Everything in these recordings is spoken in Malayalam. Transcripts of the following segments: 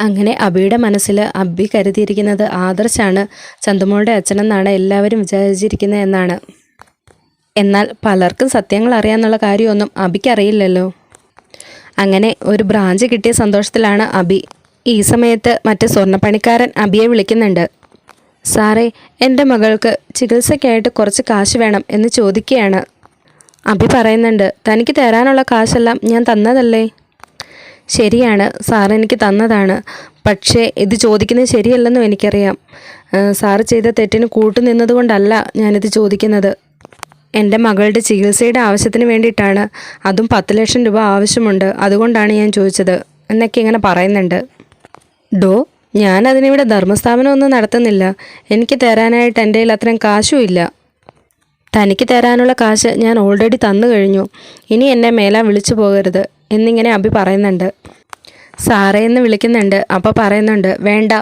അങ്ങനെ അബിയുടെ മനസ്സിൽ അബി കരുതിയിരിക്കുന്നത് ആദർശാണ്. ചന്തുമോളുടെ അച്ഛനെന്നാണ് എല്ലാവരും വിചാരിച്ചിരിക്കുന്നത് എന്നാണ്. എന്നാൽ പലർക്കും സത്യങ്ങൾ അറിയാന്നുള്ള കാര്യമൊന്നും അബിക്കറിയില്ലല്ലോ അങ്ങനെ ഒരു ബ്രാഞ്ച് കിട്ടിയ സന്തോഷത്തിലാണ് അബി. ഈ സമയത്ത് മറ്റേ സ്വർണപ്പണിക്കാരൻ അബിയെ വിളിക്കുന്നുണ്ട്. സാറേ എന്റെ മകൾക്ക് ചികിത്സയ്ക്കായിട്ട് കുറച്ച് കാശ് വേണം എന്ന് ചോദിക്കുകയാണ്. അബി പറയുന്നുണ്ട് തനിക്ക് തരാനുള്ള കാശെല്ലാം ഞാൻ തന്നതല്ലേ? ശരിയാണ്. സാറെനിക്ക് തന്നതാണ്. പക്ഷേ ഇത് ചോദിക്കുന്നത് ശരിയല്ലെന്നും എനിക്കറിയാം. സാറ് ചെയ്ത തെറ്റിന് കൂട്ടുനിന്നതുകൊണ്ടല്ല ഞാനിത് ചോദിക്കുന്നത്. എന്റെ മകളുടെ ചികിത്സയുടെ ആവശ്യത്തിന് വേണ്ടിയിട്ടാണ്. അതും പത്ത് ലക്ഷം രൂപ ആവശ്യമുണ്ട്. അതുകൊണ്ടാണ് ഞാൻ ചോദിച്ചത്. എന്നൊക്കെ ഇങ്ങനെ പറയുന്നുണ്ട്. ഡോ ഞാൻ അതിനിവിടെ ധർമ്മസ്ഥാപനമൊന്നും നടത്തുന്നില്ല. എനിക്ക് തരാനായിട്ട് എന്റെ കയ്യിൽ അത്രയും കാശും ഇല്ല. തനിക്ക് തരാനുള്ള കാശ് ഞാൻ ഓൾറെഡി തന്നു കഴിഞ്ഞു. ഇനി എന്നെ മേലാ വിളിച്ചു പോകരുത്. എന്നിങ്ങനെ അഭി പറയുന്നുണ്ട്. സാറേ എന്ന് വിളിക്കുന്നുണ്ട്. അപ്പോൾ പറയുന്നുണ്ട് വേണ്ട.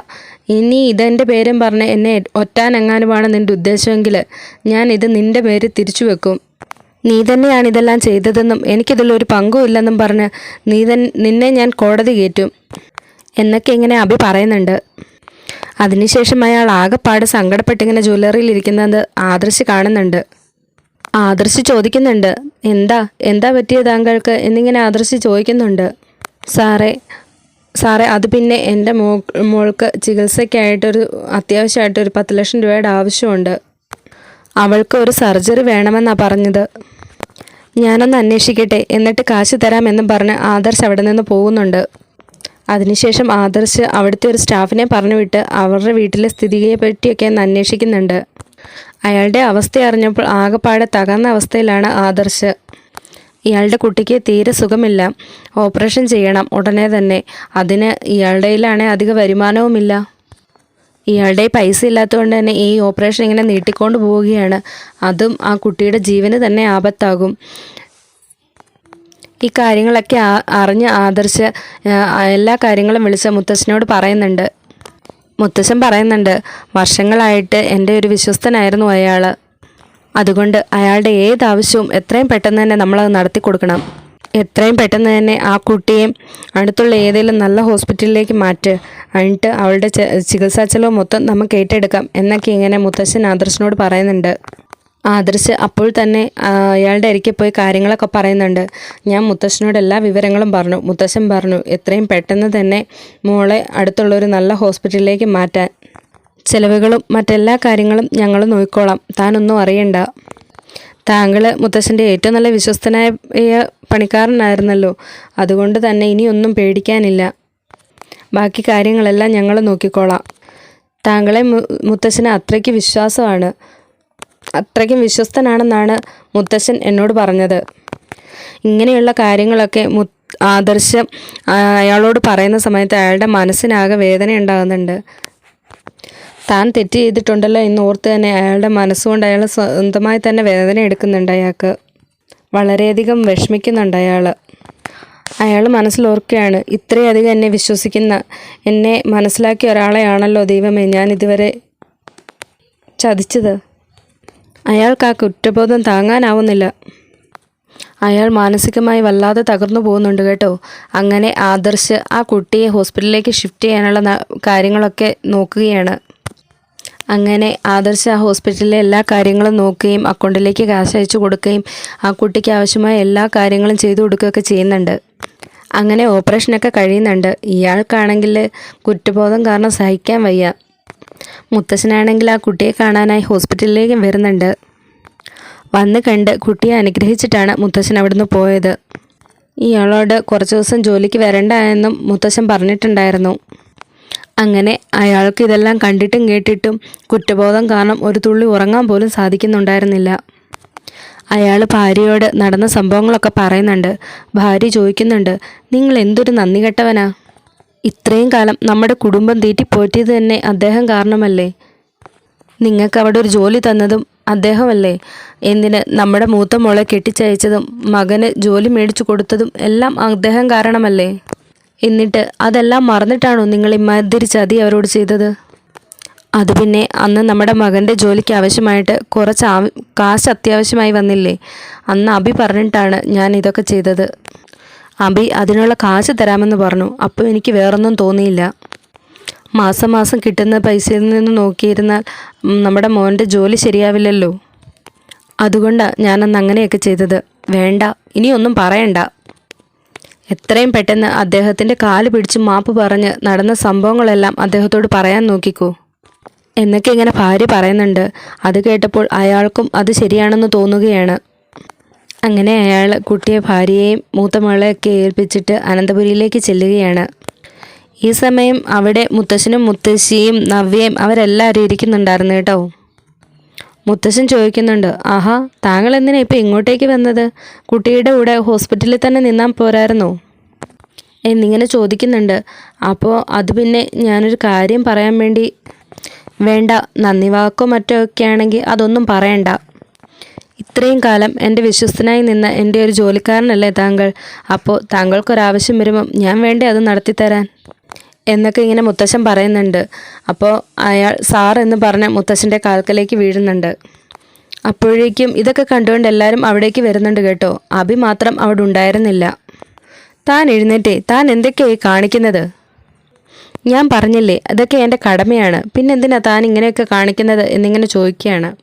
ഇനി ഇതെന്റെ പേരും പറഞ്ഞ് എന്നെ ഒറ്റാനെങ്ങാനുമാണ് നിന്റെ ഉദ്ദേശമെങ്കിൽ ഞാൻ ഇത് നിന്റെ പേര് തിരിച്ചു വെക്കും. നീ തന്നെയാണ് ഇതെല്ലാം ചെയ്തതെന്നും എനിക്കിതിലൊരു പങ്കും ഇല്ലെന്നും പറഞ്ഞ് നീ തൻ നിന്നെ ഞാൻ കോടതി കയറ്റും. എന്നൊക്കെ ഇങ്ങനെ അഭി പറയുന്നുണ്ട്. അതിനുശേഷം അയാൾ ആകെപ്പാട് സങ്കടപ്പെട്ടിങ്ങനെ ജ്വല്ലറിയിൽ ഇരിക്കുന്നത് ആദർശ് കാണുന്നുണ്ട്. ആദർശ് ചോദിക്കുന്നുണ്ട്. എന്താ? എന്താ പറ്റിയ താങ്കൾക്ക്? എന്നിങ്ങനെ ആദർശ് ചോദിക്കുന്നുണ്ട്. സാറേ സാറേ അത് പിന്നെ എന്റെ മോ മോൾക്ക് ചികിത്സയ്ക്കായിട്ടൊരു അത്യാവശ്യമായിട്ടൊരു പത്ത് ലക്ഷം രൂപയുടെ ആവശ്യമുണ്ട്. അവൾക്ക് ഒരു സർജറി വേണമെന്നാണ് പറഞ്ഞത്. ഞാനൊന്ന് അന്വേഷിക്കട്ടെ. എന്നിട്ട് കാശ് തരാമെന്നും പറഞ്ഞ് ആദർശ് അവിടെ നിന്ന് പോകുന്നുണ്ട്. അതിനുശേഷം ആദർശ് അവിടുത്തെ ഒരു സ്റ്റാഫിനെ പറഞ്ഞു വിട്ട് അവരുടെ വീട്ടിലെ സ്ഥിതിയെ പറ്റിയൊക്കെ ഒന്ന് അന്വേഷിക്കുന്നുണ്ട്. അയാളുടെ അവസ്ഥ അറിഞ്ഞപ്പോൾ ആകെപ്പാടെ തകർന്ന അവസ്ഥയിലാണ് ആദർശ്. ഇയാളുടെ കുട്ടിക്ക് തീരെ സുഖമില്ല. ഓപ്പറേഷൻ ചെയ്യണം. ഉടനെ തന്നെ. അതിന് ഇയാളുടെയിലാണെ അധിക വരുമാനവുമില്ല. ഇയാളുടെ പൈസ ഇല്ലാത്തതുകൊണ്ട് തന്നെ ഈ ഓപ്പറേഷൻ ഇങ്ങനെ നീട്ടിക്കൊണ്ട് പോവുകയാണ്. അതും ആ കുട്ടിയുടെ ജീവന് തന്നെ ആപത്താകും. ഈ കാര്യങ്ങളൊക്കെ അറിഞ്ഞ് ആദർശ് എല്ലാ കാര്യങ്ങളും വിളിച്ച് മുത്തശ്ശനോട് പറയുന്നുണ്ട്. മുത്തശ്ശൻ പറയുന്നുണ്ട് വർഷങ്ങളായിട്ട് എന്റെ ഒരു വിശ്വസ്തനായിരുന്നു അയാൾ അതുകൊണ്ട് അയാളുടെ ഏത് ആവശ്യവും എത്രയും പെട്ടെന്ന് തന്നെ നമ്മളത് നടത്തി കൊടുക്കണം. എത്രയും പെട്ടെന്ന് തന്നെ ആ കുട്ടിയെ അടുത്തുള്ള ഏതെങ്കിലും നല്ല ഹോസ്പിറ്റലിലേക്ക് മാറ്റ്. എന്നിട്ട് അവളുടെ ചികിത്സാ ചെലവ് മൊത്തം നമുക്ക് ഏറ്റെടുക്കാം എന്നൊക്കെ ഇങ്ങനെ മുത്തശ്ശൻ ആദർശനോട് പറയുന്നുണ്ട്. ആദർശ് അപ്പോൾ തന്നെ അയാളുടെ അരികെ പോയി കാര്യങ്ങളൊക്കെ പറയുന്നുണ്ട്. ഞാൻ മുത്തശ്ശനോട് എല്ലാ വിവരങ്ങളും പറഞ്ഞു. മുത്തശ്ശൻ പറഞ്ഞു എത്രയും പെട്ടെന്ന് തന്നെ മോളെ അടുത്തുള്ള ഒരു നല്ല ഹോസ്പിറ്റലിലേക്ക് മാറ്റാൻ. ചിലവുകളും മറ്റെല്ലാ കാര്യങ്ങളും ഞങ്ങൾ നോക്കിക്കോളാം. താനൊന്നും അറിയണ്ട. താങ്കൾ മുത്തശ്ശന്റെ ഏറ്റവും നല്ല വിശ്വസ്തനായ പണിക്കാരനായിരുന്നല്ലോ. അതുകൊണ്ട് തന്നെ ഇനിയൊന്നും പേടിക്കാനില്ല. ബാക്കി കാര്യങ്ങളെല്ലാം ഞങ്ങൾ നോക്കിക്കോളാം. താങ്കളെ മുത്തശ്ശന് അത്രയ്ക്ക് വിശ്വാസമാണ്. അത്രയ്ക്കും വിശ്വസ്തനാണെന്നാണ് മുത്തശ്ശൻ എന്നോട് പറഞ്ഞത്. ഇങ്ങനെയുള്ള കാര്യങ്ങളൊക്കെ മു ആദർശം അയാളോട് പറയുന്ന സമയത്ത് അയാളുടെ മനസ്സിനാകെ വേദന ഉണ്ടാകുന്നുണ്ട് താൻ തെറ്റ് ചെയ്തിട്ടുണ്ടല്ലോ എന്ന് ഓർത്ത് തന്നെ അയാളുടെ മനസ്സുകൊണ്ട് അയാൾ സ്വന്തമായി തന്നെ വേദന എടുക്കുന്നുണ്ട് അയാൾക്ക്. വളരെയധികം വിഷമിക്കുന്നുണ്ട് അയാൾ. അയാൾ മനസ്സിലോർക്കുകയാണ് ഇത്രയധികം എന്നെ വിശ്വസിക്കുന്ന എന്നെ മനസ്സിലാക്കിയ ഒരാളെയാണല്ലോ ദൈവമേ ഞാൻ ഇതുവരെ ചതിച്ചത്. അയാൾക്ക് ആ കുറ്റബോധം താങ്ങാനാവുന്നില്ല. അയാൾ മാനസികമായി വല്ലാതെ തകർന്നു പോകുന്നുണ്ട് കേട്ടോ. അങ്ങനെ ആദർശ് ആ കുട്ടിയെ ഹോസ്പിറ്റലിലേക്ക് ഷിഫ്റ്റ് ചെയ്യാനുള്ള കാര്യങ്ങളൊക്കെ നോക്കുകയാണ്. അങ്ങനെ ആദർശ് ആ ഹോസ്പിറ്റലിലെ എല്ലാ കാര്യങ്ങളും നോക്കുകയും അക്കൗണ്ടിലേക്ക് കാശ് അയച്ചു കൊടുക്കുകയും ആ കുട്ടിക്ക് ആവശ്യമായ എല്ലാ കാര്യങ്ങളും ചെയ്തു കൊടുക്കുകയൊക്കെ ചെയ്യുന്നുണ്ട്. അങ്ങനെ ഓപ്പറേഷനൊക്കെ കഴിയുന്നുണ്ട്. ഇയാൾക്കാണെങ്കിൽ കുറ്റബോധം കാരണം സഹിക്കാൻ വയ്യ. മുത്തശ്ശനാണെങ്കിൽ ആ കുട്ടിയെ കാണാനായി ഹോസ്പിറ്റലിലേക്ക് വരുന്നുണ്ട്. വന്ന് കണ്ട് കുട്ടിയെ അനുഗ്രഹിച്ചിട്ടാണ് മുത്തശ്ശൻ അവിടുന്ന് പോയത്. ഇയാളോട് കുറച്ച് ദിവസം ജോലിക്ക് വരണ്ട എന്നും മുത്തശ്ശൻ പറഞ്ഞിട്ടുണ്ടായിരുന്നു. അങ്ങനെ അയാൾക്ക് ഇതെല്ലാം കണ്ടിട്ടും കേട്ടിട്ടും കുറ്റബോധം കാരണം ഒരു തുള്ളി ഉറങ്ങാൻ പോലും സാധിക്കുന്നുണ്ടായിരുന്നില്ല. അയാൾ ഭാര്യയോട് നടന്ന സംഭവങ്ങളൊക്കെ പറയുന്നുണ്ട്. ഭാര്യ ചോദിക്കുന്നുണ്ട് നിങ്ങൾ എന്തൊരു നന്ദി കെട്ടവനാ ഇത്രയും കാലം നമ്മുടെ കുടുംബം തീറ്റിപ്പോറ്റിയത് തന്നെ അദ്ദേഹം കാരണമല്ലേ? നിങ്ങൾക്ക് അവിടെ ഒരു ജോലി തന്നതും അദ്ദേഹമല്ലേ? എന്തിന് നമ്മുടെ മൂത്ത മോളെ കെട്ടിച്ചയച്ചതും മകന് ജോലി മേടിച്ചു കൊടുത്തതും എല്ലാം അദ്ദേഹം കാരണമല്ലേ? എന്നിട്ട് അതെല്ലാം മറന്നിട്ടാണോ നിങ്ങൾ ഇമാതിരി ചതി അവരോട് ചെയ്തത്? അത് പിന്നെ അന്ന് നമ്മുടെ മകന്റെ ജോലിക്ക് ആവശ്യമായിട്ട് കുറച്ച് കാശ് അത്യാവശ്യമായി വന്നില്ലേ? അന്ന് അഭി പറഞ്ഞിട്ടാണ് ഞാൻ ഇതൊക്കെ ചെയ്തത്. അബി അതിനുള്ള കാശ് തരാമെന്ന് പറഞ്ഞു. അപ്പോൾ എനിക്ക് വേറൊന്നും തോന്നിയില്ല. മാസം മാസം കിട്ടുന്ന പൈസയിൽ നിന്ന് നോക്കിയിരുന്നാൽ നമ്മുടെ മോന്റെ ജോലി ശരിയാവില്ലല്ലോ. അതുകൊണ്ടാണ് ഞാനന്ന് അങ്ങനെയൊക്കെ ചെയ്തത്. വേണ്ട ഇനിയൊന്നും പറയണ്ട. എത്രയും പെട്ടെന്ന് അദ്ദേഹത്തിന്റെ കാൽ പിടിച്ച് മാപ്പ് പറഞ്ഞ് നടന്ന സംഭവങ്ങളെല്ലാം അദ്ദേഹത്തോട് പറയാൻ നോക്കിക്കോ. എന്നൊക്കെ ഇങ്ങനെ ഭാര്യ പറയുന്നുണ്ട്. അത് കേട്ടപ്പോൾ അയാൾക്കും അത് ശരിയാണെന്ന് തോന്നുകയാണ്. അങ്ങനെ അയാൾ കുട്ടിയെ ഭാര്യയെയും മൂത്ത മകളെയൊക്കെ ഏൽപ്പിച്ചിട്ട് അനന്തപുരിയിലേക്ക് ചെല്ലുകയാണ്. ഈ സമയം അവിടെ മുത്തശ്ശനും മുത്തശ്ശിയും നവ്യയും അവരെല്ലാവരും ഇരിക്കുന്നുണ്ടായിരുന്നു കേട്ടോ. മുത്തശ്ശൻ ചോദിക്കുന്നുണ്ട് ആഹാ താങ്കൾ എന്തിനാ ഇപ്പം ഇങ്ങോട്ടേക്ക് വന്നത്? കുട്ടിയുടെ കൂടെ ഹോസ്പിറ്റലിൽ തന്നെ നിന്നാൻ പോരായിരുന്നോ? എന്നിങ്ങനെ ചോദിക്കുന്നുണ്ട് അപ്പോൾ അത് പിന്നെ ഞാനൊരു കാര്യം പറയാൻ വേണ്ടി വേണ്ട നന്ദി വാക്കോ മറ്റോ ഒക്കെ ആണെങ്കിൽ അതൊന്നും പറയണ്ട. ഇത്രയും കാലം എന്റെ വിശ്വസ്തനായി നിന്ന എന്റെ ഒരു ജോലിക്കാരനല്ലേ താങ്കൾ? അപ്പോൾ താങ്കൾക്കൊരാവശ്യം വരുമ്പം ഞാൻ വേണ്ടേ അത് നടത്തിത്തരാൻ? എന്നൊക്കെ ഇങ്ങനെ മുത്തശ്ശൻ പറയുന്നുണ്ട്. അപ്പോൾ അയാൾ സാർ എന്ന് പറഞ്ഞ് മുത്തശ്ശന്റെ കാൽക്കലേക്ക് വീഴുന്നുണ്ട്. അപ്പോഴേക്കും ഇതൊക്കെ കണ്ടുകൊണ്ട് എല്ലാവരും അവിടേക്ക് വരുന്നുണ്ട് കേട്ടോ. അഭി മാത്രം അവിടെ ഉണ്ടായിരുന്നില്ല. താൻ എഴുന്നേറ്റേ താൻ എന്തൊക്കെയായി കാണിക്കുന്നത്? ഞാൻ പറഞ്ഞില്ലേ അതൊക്കെ എന്റെ കടമയാണ്. പിന്നെന്തിനാ താൻ ഇങ്ങനെയൊക്കെ കാണിക്കുന്നത്? എന്നിങ്ങനെ ചോദിക്കുകയാണ്.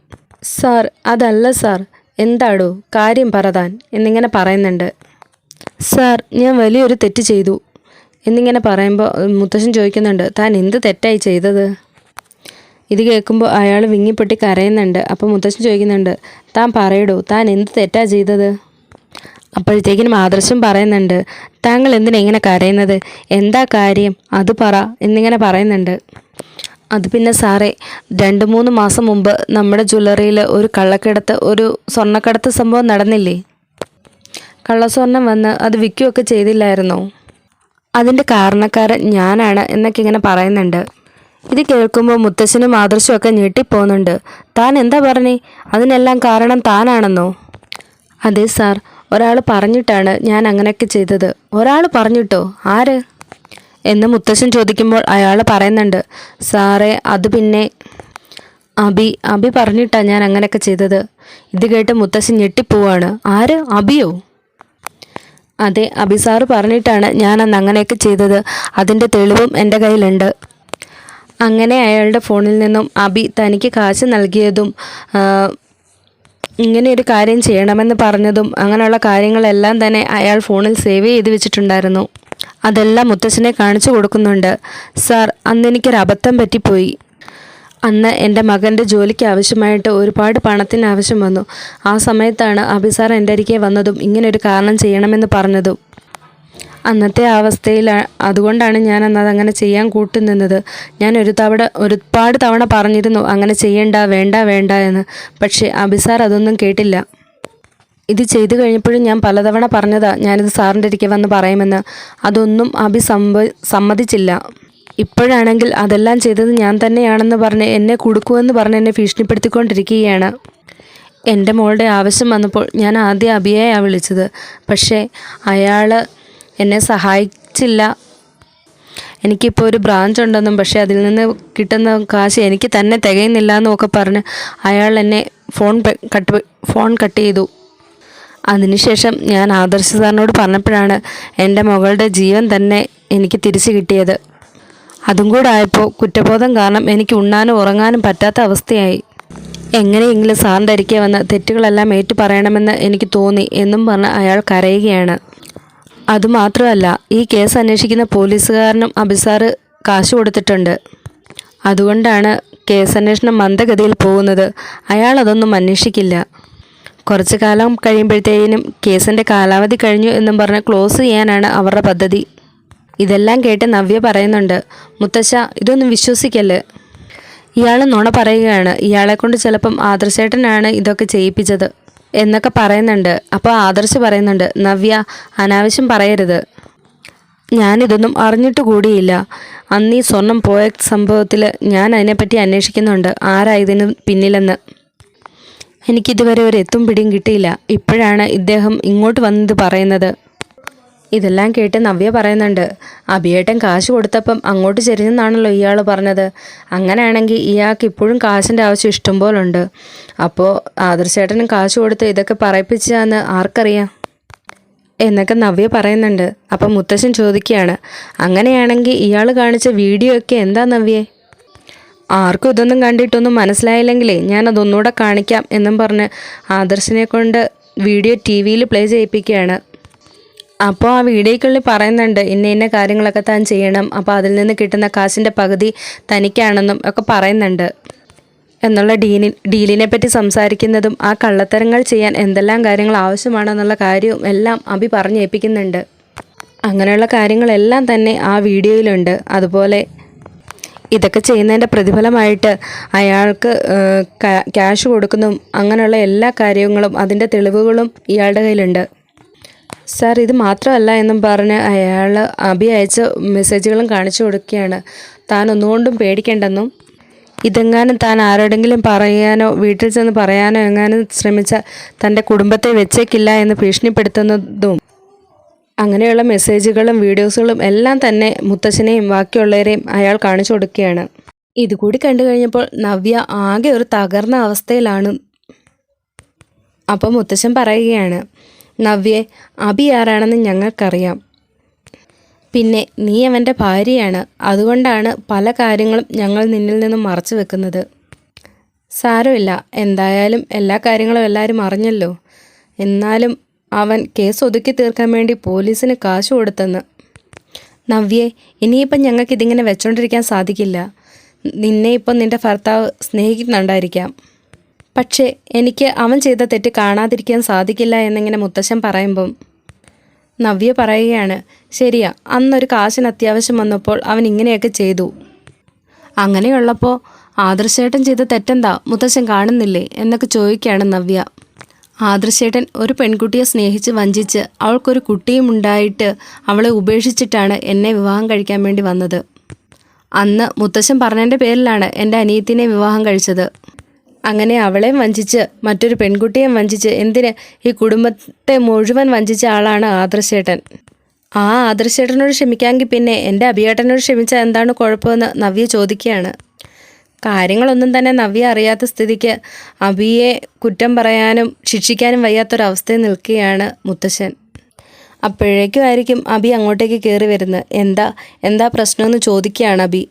സാർ അതല്ല സാർ. എന്താടോ? കാര്യം പറതാൻ. എന്നിങ്ങനെ പറയുന്നുണ്ട്. സാർ ഞാൻ വലിയൊരു തെറ്റ് ചെയ്തു. എന്നിങ്ങനെ പറയുമ്പോൾ മുത്തശ്ശൻ ചോദിക്കുന്നുണ്ട് താൻ എന്ത് തെറ്റായി ചെയ്തത്? ഇത് കേൾക്കുമ്പോൾ അയാൾ വിങ്ങിപ്പൊട്ടി കരയുന്നുണ്ട്. അപ്പോൾ മുത്തശ്ശൻ ചോദിക്കുന്നുണ്ട് താൻ പറയടോ താൻ എന്ത് തെറ്റാ ചെയ്തത്? അപ്പോഴത്തേക്കിനും ആദർശം പറയുന്നുണ്ട് താങ്കൾ എന്തിനെങ്ങനെ കരയുന്നത്? എന്താ കാര്യം? അത് പറ. എന്നിങ്ങനെ പറയുന്നുണ്ട്. അത് പിന്നെ സാറേ രണ്ട് മൂന്ന് മാസം മുമ്പ് നമ്മുടെ ജ്വല്ലറിയിൽ ഒരു കള്ളക്കടത്ത് ഒരു സ്വർണക്കടത്ത് സംഭവം നടന്നില്ലേ? കള്ളസ്വർണം വന്ന് അത് വിൽക്കുകയൊക്കെ ചെയ്തില്ലായിരുന്നോ? അതിന്റെ കാരണക്കാരൻ ഞാനാണ് എന്നൊക്കെ ഇങ്ങനെ പറയുന്നുണ്ട്. ഇത് കേൾക്കുമ്പോൾ മുത്തശ്ശനും ആദർശവും ഒക്കെ ഞെട്ടിപ്പോകുന്നുണ്ട്. താൻ എന്താ പറഞ്ഞേ? അതിനെല്ലാം കാരണം താനാണെന്നോ? അതെ സാർ ഒരാൾ പറഞ്ഞിട്ടാണ് ഞാൻ അങ്ങനെയൊക്കെ ചെയ്തത്. ഒരാൾ പറഞ്ഞിട്ടോ? ആര്? എന്ന് മുത്തശ്ശൻ ചോദിക്കുമ്പോൾ അയാൾ പറയുന്നുണ്ട് സാറേ അത് പിന്നെ അബി അബി പറഞ്ഞിട്ടാ ഞാൻ അങ്ങനെയൊക്കെ ചെയ്തത്. ഇത് കേട്ട് മുത്തശ്ശൻ ഞെട്ടിപ്പോവാണ്. ആര്? അബിയോ? അതെ അബി സാറ് പറഞ്ഞിട്ടാണ് ഞാൻ അന്ന് അങ്ങനെയൊക്കെ ചെയ്തത്. അതിന്റെ തെളിവും എന്റെ കയ്യിലുണ്ട്. അങ്ങനെ അയാളുടെ ഫോണിൽ നിന്നും അബി തനിക്ക് കാശ് നൽകിയതും ഇങ്ങനെ ഒരു കാര്യം ചെയ്യണമെന്ന് പറഞ്ഞതും അങ്ങനെയുള്ള കാര്യങ്ങളെല്ലാം തന്നെ അയാൾ ഫോണിൽ സേവ് ചെയ്ത് വെച്ചിട്ടുണ്ടായിരുന്നു. അതെല്ലാം മുത്തച്ഛനെ കാണിച്ചു കൊടുക്കുന്നുണ്ട്. സാർ അന്ന് എനിക്കൊരു അബദ്ധം പറ്റിപ്പോയി. അന്ന് എന്റെ മകന്റെ ജോലിക്ക് ആവശ്യമായിട്ട് ഒരുപാട് പണത്തിന് ആവശ്യം വന്നു. ആ സമയത്താണ് അഭിസാർ എന്റെ അരികെ വന്നതും ഇങ്ങനെ ഒരു കാരണം ചെയ്യണമെന്ന് പറഞ്ഞതും. അന്നത്തെ അവസ്ഥയിൽ അതുകൊണ്ടാണ് ഞാൻ അന്ന് അതങ്ങനെ ചെയ്യാൻ കൂട്ടുനിന്നത് ഞാൻ ഒരു തവണ ഒരുപാട് തവണ പറഞ്ഞിരുന്നു അങ്ങനെ ചെയ്യണ്ട വേണ്ട വേണ്ട എന്ന്. പക്ഷേ അബിസാർ അതൊന്നും കേട്ടില്ല. ഇത് ചെയ്തു കഴിഞ്ഞപ്പോഴും ഞാൻ പലതവണ പറഞ്ഞതാ ഞാനിത് സാറിന്റെ ഇരിക്കെ വന്ന് പറയുമെന്ന്. അതൊന്നും അഭി സമ്മ സമ്മതിച്ചില്ല. ഇപ്പോഴാണെങ്കിൽ അതെല്ലാം ചെയ്തത് ഞാൻ തന്നെയാണെന്ന് പറഞ്ഞ് എന്നെ കൊടുക്കുമെന്ന് പറഞ്ഞ് എന്നെ ഭീഷണിപ്പെടുത്തിക്കൊണ്ടിരിക്കുകയാണ്. എന്റെ മോളുടെ ആവശ്യം വന്നപ്പോൾ ഞാൻ ആദ്യം അബിയെയാണ് വിളിച്ചത്. പക്ഷേ അയാൾ എന്നെ സഹായിച്ചില്ല. എനിക്കിപ്പോൾ ഒരു ബ്രാഞ്ച് ഉണ്ടെന്നും പക്ഷേ അതിൽ നിന്ന് കിട്ടുന്ന കാശ് എനിക്ക് തന്നെ തികയുന്നില്ല എന്നും ഒക്കെ പറഞ്ഞ് അയാൾ എന്നെ ഫോൺ കട്ട് ഫോൺ കട്ട് ചെയ്തു. അതിനുശേഷം ഞാൻ ആദർശ സാറിനോട് പറഞ്ഞപ്പോഴാണ് എന്റെ മകളുടെ ജീവൻ തന്നെ എനിക്ക് തിരിച്ചു കിട്ടിയത്. അതും കൂടെ ആയപ്പോൾ കുറ്റബോധം കാരണം എനിക്ക് ഉണ്ണാനും ഉറങ്ങാനും പറ്റാത്ത അവസ്ഥയായി. എങ്ങനെയെങ്കിലും സാറിന്റെ അരികെ വന്ന് തെറ്റുകളെല്ലാം ഏറ്റു പറയണമെന്ന് എനിക്ക് തോന്നി എന്നും പറഞ്ഞ് അയാൾ കരയുകയാണ്. അതുമാത്രമല്ല ഈ കേസ് അന്വേഷിക്കുന്ന പോലീസുകാരനും അബിസാറ് കാശ് കൊടുത്തിട്ടുണ്ട്. അതുകൊണ്ടാണ് കേസന്വേഷണം മന്ദഗതിയിൽ പോകുന്നത്. അയാൾ അതൊന്നും അന്വേഷിക്കില്ല. കുറച്ചു കാലം കഴിയുമ്പോഴത്തേനും കേസിന്റെ കാലാവധി കഴിഞ്ഞു എന്നും പറഞ്ഞ് ക്ലോസ് ചെയ്യാനാണ് അവരുടെ പദ്ധതി. ഇതെല്ലാം കേട്ട് നവ്യ പറയുന്നുണ്ട് മുത്തശ്ശ ഇതൊന്നും വിശ്വസിക്കല്ലേ? ഇയാൾ നുണ പറയുകയാണ് ഇയാളെ കൊണ്ട് ചിലപ്പം ആദർശേട്ടനാണ് ഇതൊക്കെ ചെയ്യിപ്പിച്ചത് എന്നൊക്കെ പറയുന്നുണ്ട്. അപ്പോൾ ആദർശ് പറയുന്നുണ്ട് നവ്യ അനാവശ്യം പറയരുത്. ഞാനിതൊന്നും അറിഞ്ഞിട്ട് കൂടിയില്ല. അന്ന് സ്വർണം പോയ സംഭവത്തിൽ ഞാൻ അതിനെപ്പറ്റി അന്വേഷിക്കുന്നുണ്ട്. ആരാ പിന്നിലെന്ന്? എനിക്കിതുവരെ ഒരു എത്തും പിടിയും കിട്ടിയില്ല. ഇപ്പോഴാണ് ഇദ്ദേഹം ഇങ്ങോട്ട് വന്നത് പറയുന്നത്. ഇതെല്ലാം കേട്ട് നവ്യ പറയുന്നുണ്ട് അഭിയേട്ടൻ കാശ് കൊടുത്തപ്പം അങ്ങോട്ട് ചെരിഞ്ഞെന്നാണല്ലോ ഇയാൾ പറഞ്ഞത്. അങ്ങനെയാണെങ്കിൽ ഇയാൾക്ക് ഇപ്പോഴും കാശിന്റെ ആവശ്യം ഇഷ്ടം പോലുണ്ട്. അപ്പോൾ ആദർശേട്ടനും കാശ് കൊടുത്ത് ഇതൊക്കെ പറയിപ്പിച്ചാന്ന് ആർക്കറിയാം? എന്നൊക്കെ നവ്യ പറയുന്നുണ്ട്. അപ്പം മുത്തശ്ശൻ ചോദിക്കുകയാണ് അങ്ങനെയാണെങ്കിൽ ഇയാൾ കാണിച്ച വീഡിയോ ഒക്കെ എന്താ നവ്യേ? ആർക്കും ഇതൊന്നും കണ്ടിട്ടൊന്നും മനസ്സിലായില്ലെങ്കിലേ ഞാൻ അതൊന്നുകൂടെ കാണിക്കാം എന്നും പറഞ്ഞ് ആദർശിനെ കൊണ്ട് വീഡിയോ ടി വിയിൽ പ്ലേ ചെയ്യിപ്പിക്കുകയാണ്. അപ്പോൾ ആ വീഡിയോയ്ക്കുള്ളിൽ പറയുന്നുണ്ട് ഇന്ന ഇന്ന കാര്യങ്ങളൊക്കെ താൻ ചെയ്യണം അപ്പോൾ അതിൽ നിന്ന് കിട്ടുന്ന കാശിന്റെ പകുതി തനിക്കാണെന്നും ഒക്കെ പറയുന്നുണ്ട്. എന്നുള്ള ഡീനി ഡീലിനെ പറ്റി സംസാരിക്കുന്നതും ആ കള്ളത്തരങ്ങൾ ചെയ്യാൻ എന്തെല്ലാം കാര്യങ്ങൾ ആവശ്യമാണെന്നുള്ള കാര്യവും എല്ലാം അഭി പറഞ്ഞേൽപ്പിക്കുന്നുണ്ട് അങ്ങനെയുള്ള കാര്യങ്ങളെല്ലാം തന്നെ ആ വീഡിയോയിലുണ്ട്. അതുപോലെ ഇതൊക്കെ ചെയ്യുന്നതിന്റെ പ്രതിഫലമായിട്ട് അയാൾക്ക് ക്യാഷ് കൊടുക്കുന്നതും അങ്ങനെയുള്ള എല്ലാ കാര്യങ്ങളും അതിന്റെ തെളിവുകളും ഇയാളുടെ കയ്യിലുണ്ട്. സാർ ഇത് മാത്രമല്ല എന്നും പറഞ്ഞ് അയാൾ അഭി അയച്ച മെസ്സേജുകളും കാണിച്ചു കൊടുക്കുകയാണ്. താൻ ഒന്നുകൊണ്ടും പേടിക്കേണ്ടെന്നും. ഇതെങ്ങാനും താൻ ആരോടെങ്കിലും പറയാനോ വീട്ടിൽ ചെന്ന് പറയാനോ എങ്ങാനും ശ്രമിച്ച തന്റെ കുടുംബത്തെ വെച്ചേക്കില്ല എന്ന് ഭീഷണിപ്പെടുത്തുന്നതും. അങ്ങനെയുള്ള മെസ്സേജുകളും വീഡിയോസുകളും എല്ലാം തന്നെ മുത്തച്ഛനെയും ബാക്കിയുള്ളവരെയും അയാൾ കാണിച്ചു കൊടുക്കുകയാണ്. ഇതുകൂടി കണ്ടു കഴിഞ്ഞപ്പോൾ നവ്യ ആകെ ഒരു തകർന്ന അവസ്ഥയിലാണ്. അപ്പോൾ മുത്തച്ഛൻ പറയുകയാണ് നവ്യെ അബി ആരാണെന്ന് ഞങ്ങൾക്കറിയാം. പിന്നെ നീ അവന്റെ ഭാര്യയാണ്. അതുകൊണ്ടാണ് പല കാര്യങ്ങളും ഞങ്ങൾ നിന്നിൽ നിന്നും മറച്ചു വെക്കുന്നത്. സാരമില്ല. എന്തായാലും എല്ലാ കാര്യങ്ങളും എല്ലാവരും അറിഞ്ഞല്ലോ. എന്നാലും അവൻ കേസ് ഒതുക്കി തീർക്കാൻ വേണ്ടി പോലീസിന് കാശ് കൊടുത്തെന്ന്. നവ്യെ ഇനിയിപ്പം ഞങ്ങൾക്ക് ഇതിങ്ങനെ വെച്ചോണ്ടിരിക്കാൻ സാധിക്കില്ല. നിന്നെ ഇപ്പം നിന്റെ ഭർത്താവ് സ്നേഹിക്കുന്നുണ്ടായിരിക്കാം. പക്ഷേ എനിക്ക് അവൻ ചെയ്ത തെറ്റ് കാണാതിരിക്കാൻ സാധിക്കില്ല എന്നിങ്ങനെ മുത്തശ്ശൻ പറയുമ്പം നവ്യ പറയുകയാണ് ശരിയാ അന്നൊരു കാശിന് അത്യാവശ്യം വന്നപ്പോൾ അവൻ ഇങ്ങനെയൊക്കെ ചെയ്തു. അങ്ങനെയുള്ളപ്പോൾ ആദർശേട്ടൻ ചെയ്ത തെറ്റെന്താ? മുത്തശ്ശൻ കാണുന്നില്ലേ? എന്നൊക്കെ ചോദിക്കുകയാണ് നവ്യ. ആദർശേട്ടൻ ഒരു പെൺകുട്ടിയെ സ്നേഹിച്ച് വഞ്ചിച്ച് അവൾക്കൊരു കുട്ടിയും ഉണ്ടായിട്ട് അവളെ ഉപേക്ഷിച്ചിട്ടാണ് എന്നെ വിവാഹം കഴിക്കാൻ വേണ്ടി വന്നത്. അന്ന് മുത്തശ്ശൻ പറഞ്ഞതിന്റെ പേരിലാണ് എന്റെ അനിയത്തിനെ വിവാഹം കഴിച്ചത്. അങ്ങനെ അവളെയും വഞ്ചിച്ച് മറ്റൊരു പെൺകുട്ടിയെയും വഞ്ചിച്ച് എന്തിന് ഈ കുടുംബത്തെ മുഴുവൻ വഞ്ചിച്ച ആളാണ് ആദർശേട്ടൻ. ആ ആദർശേട്ടനോട് ക്ഷമിക്കാമെങ്കിൽ പിന്നെ എന്റെ അഭിയേട്ടനോട് ക്ഷമിച്ചാൽ എന്താണ് കുഴപ്പമെന്ന് നവ്യ ചോദിക്കുകയാണ്. കാര്യങ്ങളൊന്നും തന്നെ നവ്യ അറിയാത്ത സ്ഥിതിക്ക് അബിയെ കുറ്റം പറയാനും ശിക്ഷിക്കാനും വയ്യാത്തൊരവസ്ഥയിൽ നിൽക്കുകയാണ് മുത്തശ്ശൻ. അപ്പോഴേക്കും ആയിരിക്കും അബി അങ്ങോട്ടേക്ക് കയറി വരുന്നത്. എന്താ എന്താ പ്രശ്നമെന്ന് ചോദിക്കുകയാണ് അബി.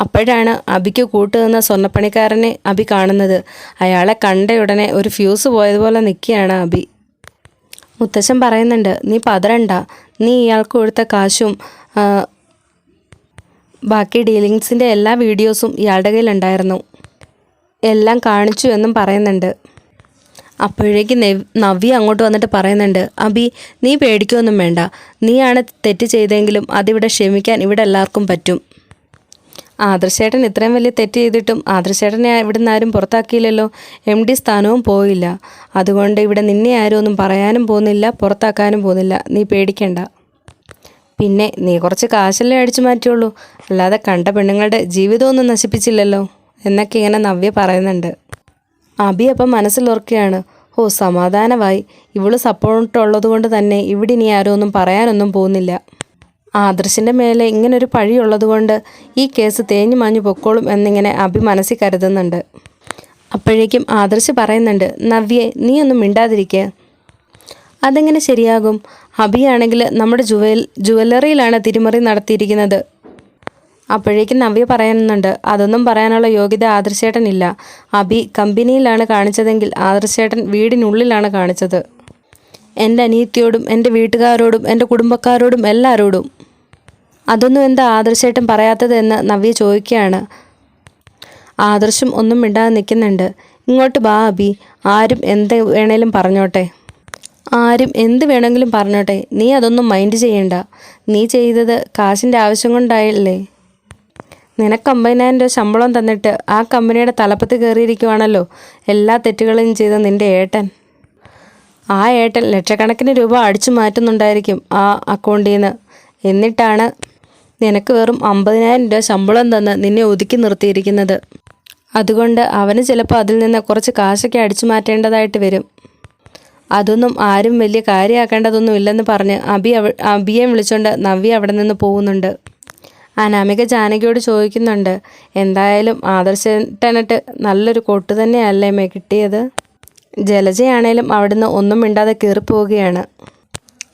അപ്പോഴാണ് അബിക്ക് കൂട്ടുനിന്ന സ്വർണപ്പണിക്കാരനെ അബി കാണുന്നത്. അയാളെ കണ്ട ഉടനെ ഒരു ഫ്യൂസ് പോയതുപോലെ നിൽക്കുകയാണ് അബി. മുത്തശ്ശൻ പറയുന്നുണ്ട് നീ പതറണ്ട. നീ ഇയാൾക്ക് കൊടുത്ത കാശും ബാക്കി ഡീലിങ്സിന്റെ എല്ലാ വീഡിയോസും ഇയാളുടെ കയ്യിലുണ്ടായിരുന്നു. എല്ലാം കാണിച്ചു എന്നും പറയുന്നുണ്ട്. അപ്പോഴേക്ക് നെവ് നവ്യ അങ്ങോട്ട് വന്നിട്ട് പറയുന്നുണ്ട് അബി നീ പേടിക്കൊന്നും വേണ്ട. നീയാണ് തെറ്റ് ചെയ്തെങ്കിലും അതിവിടെ ക്ഷമിക്കാൻ ഇവിടെ എല്ലാവർക്കും പറ്റും. ആദർശേട്ടൻ ഇത്രയും വലിയ തെറ്റ് ചെയ്തിട്ടും ആദർശേട്ടനെ ഇവിടുന്ന് ആരും പുറത്താക്കിയില്ലല്ലോ. എം ഡി സ്ഥാനവും പോയില്ല. അതുകൊണ്ട് ഇവിടെ നിന്നെ ആരും ഒന്നും പറയാനും പോകുന്നില്ല പുറത്താക്കാനും പോകുന്നില്ല. നീ പേടിക്കണ്ട. പിന്നെ നീ കുറച്ച് കാശല്ലേ അടിച്ചു മാറ്റിയുള്ളൂ അല്ലാതെ കണ്ട പെണ്ണുങ്ങളുടെ ജീവിതമൊന്നും നശിപ്പിച്ചില്ലല്ലോ എന്നൊക്കെ ഇങ്ങനെ നവ്യ പറയുന്നുണ്ട്. അബി അപ്പം മനസ്സിലുറക്കുകയാണ് ഓ സമാധാനമായി. ഇവൾ സപ്പോർട്ട് ഉള്ളത് കൊണ്ട് തന്നെ ഇവിടെ ഇനി ആരും ഒന്നും പറയാനൊന്നും പോകുന്നില്ല. ആദർശിന്റെ മേലെ ഇങ്ങനൊരു പഴിയുള്ളത് കൊണ്ട് ഈ കേസ് തേഞ്ഞു മാഞ്ഞു പൊക്കോളും എന്നിങ്ങനെ അബി മനസ്സിൽ കരുതുന്നുണ്ട്. അപ്പോഴേക്കും ആദർശ് പറയുന്നുണ്ട് നവ്യെ നീ ഒന്നും മിണ്ടാതിരിക്കുക അതെങ്ങനെ ശരിയാകും? അബിയാണെങ്കിൽ നമ്മുടെ ജുവൽ ജുവല്ലറിയിലാണ് തിരിമറി നടത്തിയിരിക്കുന്നത്. അപ്പോഴേക്കും നവ്യ പറയുന്നുണ്ട് അതൊന്നും പറയാനുള്ള യോഗ്യത ആദർശേട്ടനില്ല അബി കമ്പനിയിലാണ് കാണിച്ചതെങ്കിൽ ആദർശേട്ടൻ വീടിനുള്ളിലാണ് കാണിച്ചത്. എന്റെ അനിയത്തിയോടും എന്റെ വീട്ടുകാരോടും എന്റെ കുടുംബക്കാരോടും എല്ലാവരോടും. അതൊന്നും എന്താ ആദർശേട്ടൻ പറയാത്തത് എന്ന് നവ്യ ചോദിക്കുകയാണ്. ആദർശം ഒന്നും മിണ്ടാതെ നിൽക്കുന്നുണ്ട്. ഇങ്ങോട്ട് ബാ അബി ആരും എന്ത് വേണേലും പറഞ്ഞോട്ടെ. ആരും എന്ത് വേണമെങ്കിലും പറഞ്ഞോട്ടെ. നീ അതൊന്നും മൈൻഡ് ചെയ്യണ്ട. നീ ചെയ്തത് കാശിന്റെ ആവശ്യം കൊണ്ടായല്ലേ? നിനക്ക് അമ്പതിനായിരം രൂപ ശമ്പളം തന്നിട്ട് ആ കമ്പനിയുടെ തലപ്പത്ത് കയറിയിരിക്കുവാണല്ലോ എല്ലാ തെറ്റുകളും ചെയ്ത നിന്റെ ഏട്ടൻ. ആ ഏട്ടൻ ലക്ഷക്കണക്കിന് രൂപ അടിച്ചു മാറ്റുന്നുണ്ടായിരിക്കും ആ അക്കൗണ്ടിൽ നിന്ന് എന്നിട്ടാണ് നിനക്ക് വെറും അമ്പതിനായിരം രൂപ ശമ്പളം തന്ന് നിന്നെ ഒതുക്കി നിർത്തിയിരിക്കുന്നത്. അതുകൊണ്ട് അവന് ചിലപ്പോൾ അതിൽ നിന്ന് കുറച്ച് കാശൊക്കെ അടിച്ചു മാറ്റേണ്ടതായിട്ട് വരും. അതൊന്നും ആരും വലിയ കാര്യമാക്കേണ്ടതൊന്നും ഇല്ലെന്ന് പറഞ്ഞ് അബി അവ അബിയെ വിളിച്ചുകൊണ്ട് നവ്യ അവിടെ നിന്ന് പോകുന്നുണ്ട്. അനാമിക ജാനകിയോട് ചോദിക്കുന്നുണ്ട് എന്തായാലും ആദർശേട്ടനിട്ട് നല്ലൊരു കൊട്ട് തന്നെയല്ലേ മേ കിട്ടിയത്? ജലജയാണേലും അവിടുന്ന് ഒന്നും മിണ്ടാതെ കയറിപ്പോവുകയാണ്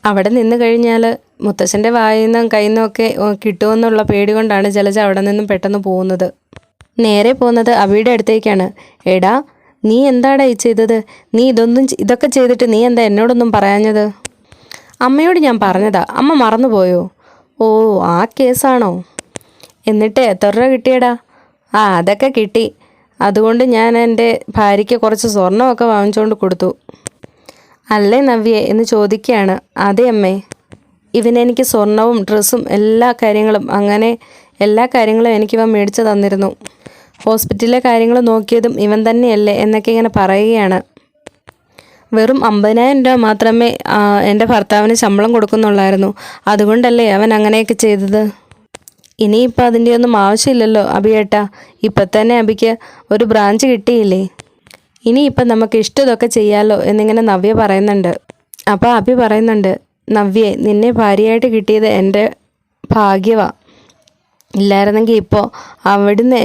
അവിടെ നിന്ന് കഴിഞ്ഞാൽ മുത്തശ്ശന്റെ വായിൽ നിന്നും കയ്യിൽ നിന്നൊക്കെ കിട്ടുമെന്നുള്ള പേടി കൊണ്ടാണ് ജലജ അവിടെ നിന്നും പെട്ടെന്ന് പോകുന്നത്. നേരെ പോകുന്നത് അബിയുടെ അടുത്തേക്കാണ്. എടാ നീ എന്താടാ ഈ ചെയ്തത്? നീ ഇതൊന്നും ഇതൊക്കെ ചെയ്തിട്ട് നീ എന്താ എന്നോടൊന്നും പറയാഞ്ഞത്? അമ്മയോട് ഞാൻ പറഞ്ഞതാ. അമ്മ മറന്നുപോയോ? ഓ ആ കേസാണോ? എന്നിട്ട് എത്ര രൂപ കിട്ടിയടാ? ആ അതൊക്കെ കിട്ടി. അതുകൊണ്ട് ഞാൻ എന്റെ ഭാര്യയ്ക്ക് കുറച്ച് സ്വർണമൊക്കെ വാങ്ങിച്ചുകൊണ്ട് കൊടുത്തു. അല്ലേ നവ്യെ എന്ന് ചോദിക്കുകയാണ്. അതെ അമ്മേ. ഇവനെനിക്ക് സ്വർണവും ഡ്രസ്സും എല്ലാ കാര്യങ്ങളും അങ്ങനെ എല്ലാ കാര്യങ്ങളും എനിക്കിവ മേടിച്ചു തന്നിരുന്നു. ഹോസ്പിറ്റലിലെ കാര്യങ്ങൾ നോക്കിയതും ഇവൻ തന്നെയല്ലേ എന്നൊക്കെ ഇങ്ങനെ പറയുകയാണ്. വെറും അമ്പതിനായിരം രൂപ മാത്രമേ എന്റെ ഭർത്താവിന് ശമ്പളം കൊടുക്കുന്നുള്ളായിരുന്നു. അതുകൊണ്ടല്ലേ അവൻ അങ്ങനെയൊക്കെ ചെയ്തത്? ഇനിയിപ്പോൾ അതിന്റെ ഒന്നും ആവശ്യമില്ലല്ലോ അഭിയേട്ടാ. ഇപ്പം തന്നെ അഭിക്ക് ഒരു ബ്രാഞ്ച് കിട്ടിയില്ലേ? ഇനിയിപ്പം നമുക്ക് ഇഷ്ടതൊക്കെ ചെയ്യാമല്ലോ എന്നിങ്ങനെ നവ്യ പറയുന്നുണ്ട്. അപ്പോൾ അഭി പറയുന്നുണ്ട് നവ്യെ നിന്നെ ഭാര്യയായിട്ട് കിട്ടിയത് എന്റെ ഭാഗ്യവാ. ഇല്ലായിരുന്നെങ്കിൽ ഇപ്പോൾ അവിടുന്ന്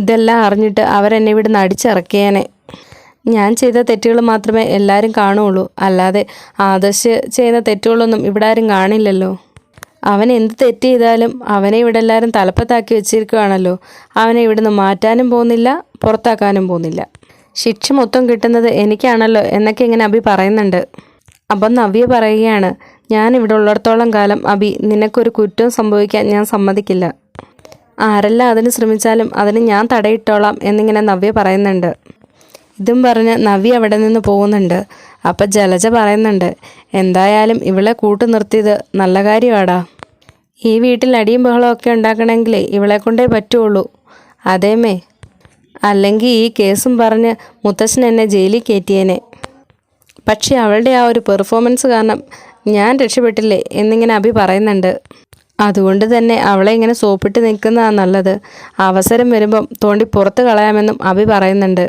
ഇതെല്ലാം അറിഞ്ഞിട്ട് അവരെന്നെ ഇവിടുന്ന് അടിച്ചിറക്കിയേനെ. ഞാൻ ചെയ്ത തെറ്റുകൾ മാത്രമേ എല്ലാവരും കാണുള്ളൂ. അല്ലാതെ ആദർശ് ചെയ്യുന്ന തെറ്റുകളൊന്നും ഇവിടെ ആരും കാണില്ലല്ലോ. അവൻ എന്ത് തെറ്റ് ചെയ്താലും അവനെ ഇവിടെ എല്ലാവരും തലപ്പത്താക്കി വെച്ചിരിക്കുകയാണല്ലോ അവനെ ഇവിടുന്ന് മാറ്റാനും പോകുന്നില്ല പുറത്താക്കാനും പോകുന്നില്ല. ശിക്ഷ മൊത്തം കിട്ടുന്നത് എനിക്കാണല്ലോ എന്നൊക്കെ ഇങ്ങനെ അഭി പറയുന്നുണ്ട്. അപ്പം നവ്യ പറയുകയാണ് ഞാൻ ഇവിടെ ഉള്ളിടത്തോളം കാലം അഭി നിനക്കൊരു കുറ്റവും സംഭവിക്കാൻ ഞാൻ സമ്മതിക്കില്ല. ആരെല്ലാം അതിന് ശ്രമിച്ചാലും അതിന് ഞാൻ തടയിട്ടോളാം എന്നിങ്ങനെ നവ്യ പറയുന്നുണ്ട്. ഇതും പറഞ്ഞ് നവ്യ അവിടെ നിന്ന് പോകുന്നുണ്ട്. അപ്പം ജലജ പറയുന്നുണ്ട് എന്തായാലും ഇവളെ കൂട്ടു നിർത്തിയത് നല്ല കാര്യമാടാ ഈ വീട്ടിൽ അടിയും ബഹളമൊക്കെ ഒക്കെ ഉണ്ടാക്കണമെങ്കിലേ ഇവളെ കൊണ്ടേ പറ്റുള്ളൂ. അതേമേ. അല്ലെങ്കിൽ ഈ കേസും പറഞ്ഞ് മുത്തശ്ശൻ എന്നെ ജയിലിൽ കയറ്റിയേനെ. പക്ഷേ അവളുടെ ആ ഒരു പെർഫോമൻസ് കാരണം ഞാൻ രക്ഷപ്പെട്ടില്ലേ? എന്നിങ്ങനെ അഭി പറയുന്നുണ്ട്. അതുകൊണ്ട് തന്നെ അവളെ ഇങ്ങനെ സോപ്പിട്ട് നിൽക്കുന്നതാണ് നല്ലത്. അവസരം വരുമ്പം തോണ്ടി പുറത്ത് കളയാമെന്നും അഭി പറയുന്നുണ്ട്.